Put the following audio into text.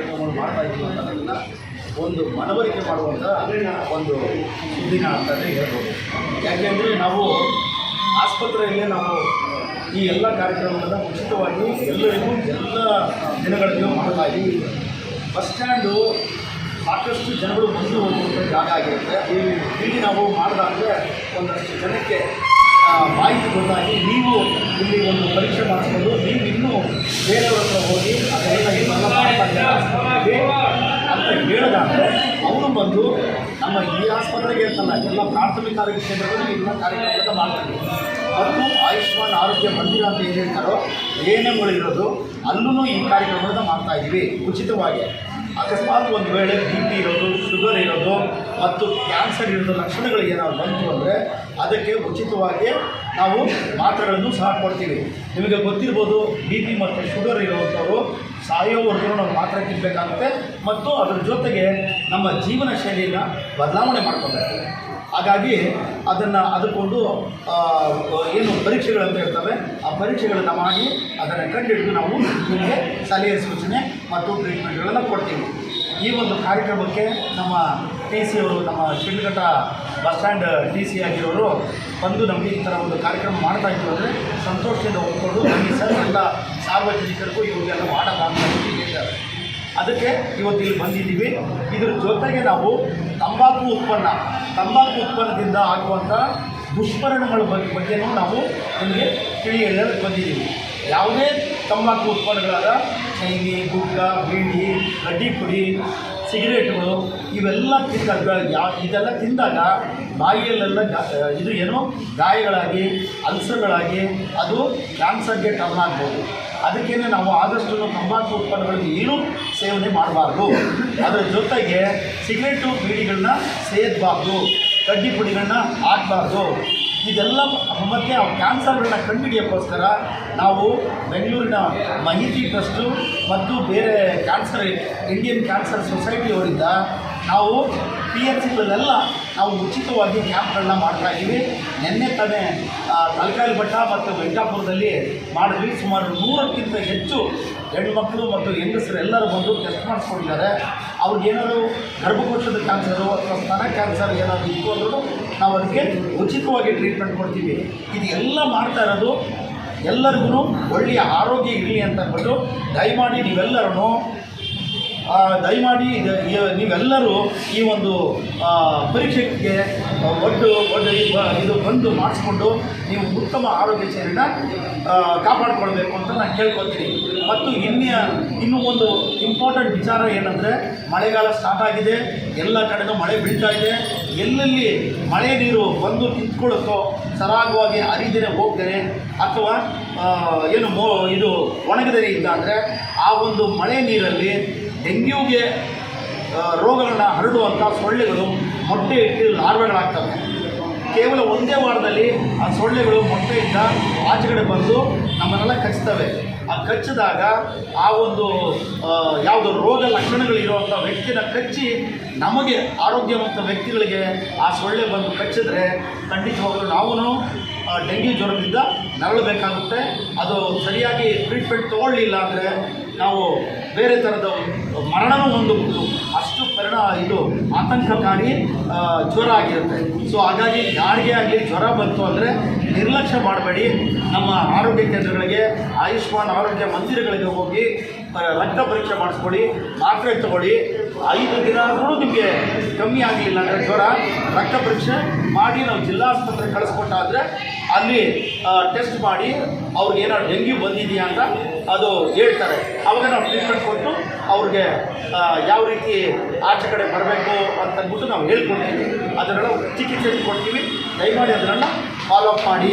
ಕಾರ್ಯಕ್ರಮಗಳು ಮಾಡ್ತಾ ಇದ್ದೀವಿ ಅನ್ನೋದನ್ನು ಒಂದು ಮನವರಿಕೆ ಮಾಡುವಂಥ ಒಂದು ದಿನ ಅಂತಲೇ ಹೇಳ್ಬೋದು. ಯಾಕೆಂದರೆ ನಾವು ಆಸ್ಪತ್ರೆಯಲ್ಲೇ ನಾವು ಈ ಎಲ್ಲ ಕಾರ್ಯಕ್ರಮಗಳನ್ನು ಉಚಿತವಾಗಿ ಎಲ್ಲರಿಗೂ ಎಲ್ಲ ದಿನಗಳಲ್ಲಿಯೂ ಮಾಡ್ತಾ ಇದ್ದೀವಿ. ಬಸ್ ಸ್ಟ್ಯಾಂಡು ಸಾಕಷ್ಟು ಜನಗಳು ಬಂದು ಹೋಗುವಂಥ ಜಾಗ ಆಗಿರುತ್ತೆ. ಇಲ್ಲಿ ನಾವು ಮಾಡಿದಾಗ ಒಂದಷ್ಟು ಜನಕ್ಕೆ ಮಾಹಿತಿ ಗೊತ್ತಾಗಿ ನೀವು ಇಲ್ಲಿ ಒಂದು ಪರೀಕ್ಷೆ ಮಾಡಿಸ್ಕೊಂಡು ನೀವು ಇನ್ನೂ ಬೇರೆಯವ್ರ ಹತ್ರ ಹೋಗಿ ಅದೆಲ್ಲ ಅಂತ ಹೇಳಿದಾದ್ರೆ ಅವರು ಬಂದು ನಮ್ಮ ಈ ಆಸ್ಪತ್ರೆಗೆ ಅಂತಲ್ಲ, ಎಲ್ಲ ಪ್ರಾಥಮಿಕ ಆರೋಗ್ಯ ಕೇಂದ್ರಗಳಲ್ಲಿ ಎಲ್ಲ ಕಾರ್ಯಕ್ರಮಗಳನ್ನ ಮಾಡ್ತಾರೆ ಮತ್ತು ಆಯುಷ್ಮಾನ್ ಆರೋಗ್ಯ ಮಂದಿರ ಅಂತ ಏನು ಹೇಳ್ತಾರೋ, ಏನೇ ಎಮ್ಗಳಿರೋದು ಅಲ್ಲೂ ಈ ಕಾರ್ಯಕ್ರಮದ ಮಾಡ್ತಾ ಇದ್ದೀವಿ ಉಚಿತವಾಗಿ. ಅಕಸ್ಮಾತ್ ಒಂದು ವೇಳೆ ಬಿ ಪಿ ಇರೋದು ಶುಗರ್ ಇರೋದು ಮತ್ತು ಕ್ಯಾನ್ಸರ್ ಇರೋದು ಲಕ್ಷಣಗಳು ಏನಾದ್ರು ಬಂತು ಅಂದರೆ ಅದಕ್ಕೆ ಉಚಿತವಾಗಿ ನಾವು ಮಾತ್ರೆಗಳನ್ನು ಸಹ ಕೊಡ್ತೀವಿ. ನಿಮಗೆ ಗೊತ್ತಿರ್ಬೋದು ಬಿ ಪಿ ಮತ್ತು ಶುಗರ್ ಇರೋವಂಥವ್ರು ಸಾಯೋವರೆಗೂ ನಾವು ಮಾತ್ರೆ ತಿನ್ನಬೇಕಾಗುತ್ತೆ ಮತ್ತು ಅದರ ಜೊತೆಗೆ ನಮ್ಮ ಜೀವನ ಶೈಲಿಯನ್ನು ಬದಲಾವಣೆ ಮಾಡ್ಕೋಬೇಕು ಹಾಗಾಗಿ ಅದನ್ನು ಅದಕ್ಕೊಂದು ಏನು ಪರೀಕ್ಷೆಗಳಂತ ಇರ್ತವೆ ಆ ಪರೀಕ್ಷೆಗಳನ್ನು ಮಾಡಿ ಅದನ್ನು ಕಂಡುಹಿಡಿದು ನಾವು ನಿಮಗೆ ಸಲಹೆ, ಸೂಚನೆ ಮತ್ತು ಟ್ರೀಟ್ಮೆಂಟ್ಗಳನ್ನು ಕೊಡ್ತೀವಿ. ಈ ಒಂದು ಕಾರ್ಯಕ್ರಮಕ್ಕೆ ನಮ್ಮ ಟಿ ಸಿ ಅವರು, ನಮ್ಮ Shidlaghatta bus stand T C ಆಗಿರೋರು ಬಂದು ನಮಗೆ ಈ ಥರ ಒಂದು ಕಾರ್ಯಕ್ರಮ ಮಾಡ್ತಾ ಇದ್ರು ಅಂದರೆ ಸಂತೋಷದಿಂದ ಒಪ್ಕೊಂಡು ನಮಗೆ ಸರ್, ಎಲ್ಲ ಸಾರ್ವಜನಿಕರಿಗೂ ಇವರಿಗೆಲ್ಲ ಹೇಳಿದ್ದಾರೆ ಅದಕ್ಕೆ ಇವತ್ತು ಇಲ್ಲಿ ಬಂದಿದ್ದೀವಿ. ಇದ್ರ ಜೊತೆಗೆ ನಾವು ತಂಬಾಕು ಉತ್ಪನ್ನ, ತಂಬಾಕು ಉತ್ಪನ್ನದಿಂದ ಆಗುವಂಥ ದುಷ್ಪರಿಣಾಮಗಳ ಬಗ್ಗೆ ಬಗ್ಗೆನೂ ನಾವು ನಿಮಗೆ ತಿಳಿ ಹೇಳಲು ಬಂದಿದ್ದೀವಿ. ಯಾವುದೇ ತಂಬಾಕು ಉತ್ಪನ್ನಗಳಾದ ಚೈನಿ ಗುಡ್ಡ ಬೀಡಿ, ಕಡ್ಡಿ ಪುಡಿ, ಸಿಗರೇಟ್ಗಳು, ಇವೆಲ್ಲ ತಿಂದಾಗ ಯಾ ಇದೆಲ್ಲ ತಿಂದಾಗ ಬಾಯಿಯಲ್ಲೆಲ್ಲ ಇದು ಏನು? ಗಾಯಗಳಾಗಿ, ಅಲ್ಸರ್ಗಳಾಗಿ ಅದು ಕ್ಯಾನ್ಸರ್ಗೆ ಕಾರಣ ಆಗ್ಬೋದು. ಅದಕ್ಕೇನೆ ನಾವು ಆದಷ್ಟು ತಂಬಾಕು ಉತ್ಪನ್ನಗಳಿಗೆ ಏನೂ ಸೇವನೆ ಮಾಡಬಾರ್ದು. ಅದರ ಜೊತೆಗೆ ಸಿಗರೇಟು ಬೀಡಿಗಳನ್ನ ಸೇದಬಾರ್ದು, ಕಡ್ಡಿ ಪುಡಿಗಳನ್ನ ಹಾಕಬಾರ್ದು. ಇದೆಲ್ಲ ಮತ್ತು ಆ ಕ್ಯಾನ್ಸರ್ಗಳನ್ನ ಕಂಡುಹಿಡಿಯೋಕ್ಕೋಸ್ಕರ ನಾವು ಬೆಂಗಳೂರಿನ ಮಾಹಿತಿ ಟ್ರಸ್ಟು ಮತ್ತು ಬೇರೆ ಕ್ಯಾನ್ಸರ್, ಇಂಡಿಯನ್ ಕ್ಯಾನ್ಸರ್ ಸೊಸೈಟಿಯವರಿಂದ ನಾವು ಪಿ ಎಚ್ ಸಿಗಳನ್ನೆಲ್ಲ ನಾವು ಉಚಿತವಾಗಿ ಕ್ಯಾಂಪ್ಗಳನ್ನ ಮಾಡ್ತಾ ಇದ್ದೀವಿ. ನಿನ್ನೆ ತಾನೇ ತಲಕಾಯಿ ಬೆಟ್ಟ ಮತ್ತು ವೆಂಕಟಾಪುರದಲ್ಲಿ ಮಾಡಿದ್ವಿ. ಸುಮಾರು ನೂರಕ್ಕಿಂತ ಹೆಚ್ಚು ಹೆಣ್ಮಕ್ಳು ಮತ್ತು ಹೆಂಗಸರು ಎಲ್ಲರೂ ಬಂದು ಟೆಸ್ಟ್ ಮಾಡಿಸ್ಕೊಂಡಿದ್ದಾರೆ. ಅವ್ರಿಗೇನಾದ್ರು ಗರ್ಭಕೋಶದ ಕ್ಯಾನ್ಸರು ಅಥವಾ ಸ್ತನ ಕ್ಯಾನ್ಸರ್ ಏನಾದರೂ ಇತ್ತು ಅಂದ್ರೂ ನಾವು ಅದಕ್ಕೆ ಉಚಿತವಾಗಿ ಟ್ರೀಟ್ಮೆಂಟ್ ಕೊಡ್ತೀವಿ. ಇದು ಎಲ್ಲ ಮಾಡ್ತಾ ಇರೋದು ಎಲ್ಲರಿಗೂ ಒಳ್ಳೆಯ ಆರೋಗ್ಯ ಇರಲಿ ಅಂತ ಅಂದ್ಬಿಟ್ಟು ದಯಮಾಡಿ ನೀವೆಲ್ಲರೂ ದಯಮಾಡಿ ನೀವೆಲ್ಲರೂ ಈ ಒಂದು ಪರೀಕ್ಷೆಗೆ ಒಟ್ಟು ಒಟ್ಟು ಇದು ಬಂದು ಮಾಡಿಸ್ಕೊಂಡು ನೀವು ಉತ್ತಮ ಆರೋಗ್ಯ ಕಾಪಾಡಿಕೊಳ್ಬೇಕು ಕಾಪಾಡ್ಕೊಳ್ಬೇಕು ಅಂತ ನಾನು ಕೇಳ್ಕೊತೀನಿ. ಮತ್ತು ಇನ್ನೇ ಇನ್ನೂ ಒಂದು ಇಂಪಾರ್ಟೆಂಟ್ ವಿಚಾರ ಏನಂದರೆ, ಮಳೆಗಾಲ ಸ್ಟಾರ್ಟ್ ಆಗಿದೆ, ಎಲ್ಲ ಕಡೆಗೂ ಮಳೆ ಬೀಳ್ತಾ ಇದೆ. ಎಲ್ಲೆಲ್ಲಿ ಮಳೆ ನೀರು ಬಂದು ನಿಂತ್ಕೊಳ್ಳುತ್ತೋ ಸರಾಗವಾಗಿ ಹರಿದೇನೆ ಹೋಗ್ತೇನೆ, ಅಥವಾ ಏನು ಮೋ, ಇದು ಒಣಗದೇ ಇಲ್ಲ ಅಂದರೆ, ಆ ಒಂದು ಮಳೆ ನೀರಲ್ಲಿ ಡೆಂಗ್ಯೂಗೆ ರೋಗಗಳನ್ನ ಹರಡುವಂಥ ಸೊಳ್ಳೆಗಳು ಮೊಟ್ಟೆ ಇಟ್ಟು ಲಾರ್ವೆಗಳಾಗ್ತವೆ. ಕೇವಲ ಒಂದೇ ವಾರದಲ್ಲಿ ಆ ಸೊಳ್ಳೆಗಳು ಮೊಟ್ಟೆಯಿಂದ ಆಚೆಗಡೆ ಬಂದು ನಮ್ಮನ್ನೆಲ್ಲ ಕಚ್ತವೆ. ಆ ಕಚ್ಚಿದಾಗ ಆ ಒಂದು ಯಾವುದು ರೋಗ ಲಕ್ಷಣಗಳಿರುವಂಥ ವ್ಯಕ್ತಿನ ಕಚ್ಚಿ ನಮಗೆ ಆರೋಗ್ಯವಂತ ವ್ಯಕ್ತಿಗಳಿಗೆ ಆ ಸೊಳ್ಳೆ ಬಂದು ಕಚ್ಚಿದ್ರೆ ಖಂಡಿತವಾಗಲೂ ನಾವು ಡೆಂಗ್ಯೂ ಜ್ವರದಿಂದ ನರಳಬೇಕಾಗುತ್ತೆ. ಅದು ಸರಿಯಾಗಿ ಟ್ರೀಟ್ಮೆಂಟ್ ತೊಗೊಳ್ಳಿಲ್ಲ ಅಂದರೆ ನಾವು ಬೇರೆ ಥರದ ಮರಣನೂ ಹೊಂದಬಹುದು. ಅಷ್ಟು ಪರಿಣ ಇದು ಆತಂಕಕಾರಿ ಜ್ವರ ಆಗಿರುತ್ತೆ. ಸೊ ಹಾಗಾಗಿ ಯಾರಿಗೆ ಆಗಲಿ ಜ್ವರ ಬಂತು ಅಂದರೆ ನಿರ್ಲಕ್ಷ್ಯ ಮಾಡಬೇಡಿ. ನಮ್ಮ ಆರೋಗ್ಯ ಕೇಂದ್ರಗಳಿಗೆ, ಆಯುಷ್ಮಾನ್ ಆರೋಗ್ಯ ಮಂದಿರಗಳಿಗೆ ಹೋಗಿ ರಕ್ತ ಪರೀಕ್ಷೆ ಮಾಡಿಸ್ಕೊಳ್ಳಿ ಮಾತ್ರೆ ತಗೊಳ್ಳಿ. ಐದು ದಿನ ಆದರೂ ನಿಮಗೆ ಕಮ್ಮಿ ಆಗಲಿಲ್ಲ ಅಂದರೆ ಜ್ವರ, ರಕ್ತ ಪರೀಕ್ಷೆ ಮಾಡಿ ನಾವು ಜಿಲ್ಲಾ ಆಸ್ಪತ್ರೆಗೆ ಕಳಿಸ್ಕೊಟ್ಟಾದರೆ ಅಲ್ಲಿ ಟೆಸ್ಟ್ ಮಾಡಿ ಅವ್ರಿಗೆ ಏನಾದ್ರು ಡೆಂಗ್ಯೂ ಬಂದಿದೆಯಾ ಅಂತ ಅದು ಹೇಳ್ತಾರೆ. ಅವಾಗ ನಾವು ಟ್ರೀಟ್ಮೆಂಟ್ ಕೊಟ್ಟು ಅವ್ರಿಗೆ ಯಾವ ರೀತಿ ಆಚೆ ಕಡೆ ಬರಬೇಕು ಅಂತಂದ್ಬಿಟ್ಟು ನಾವು ಹೇಳ್ಕೊಡ್ತೀವಿ. ಅದನ್ನೆಲ್ಲ ಚಿಕಿತ್ಸೆ ಕೊಡ್ತೀವಿ. ದಯಮಾಡಿ ಅದನ್ನೆಲ್ಲ ಫಾಲೋ ಅಪ್ ಮಾಡಿ.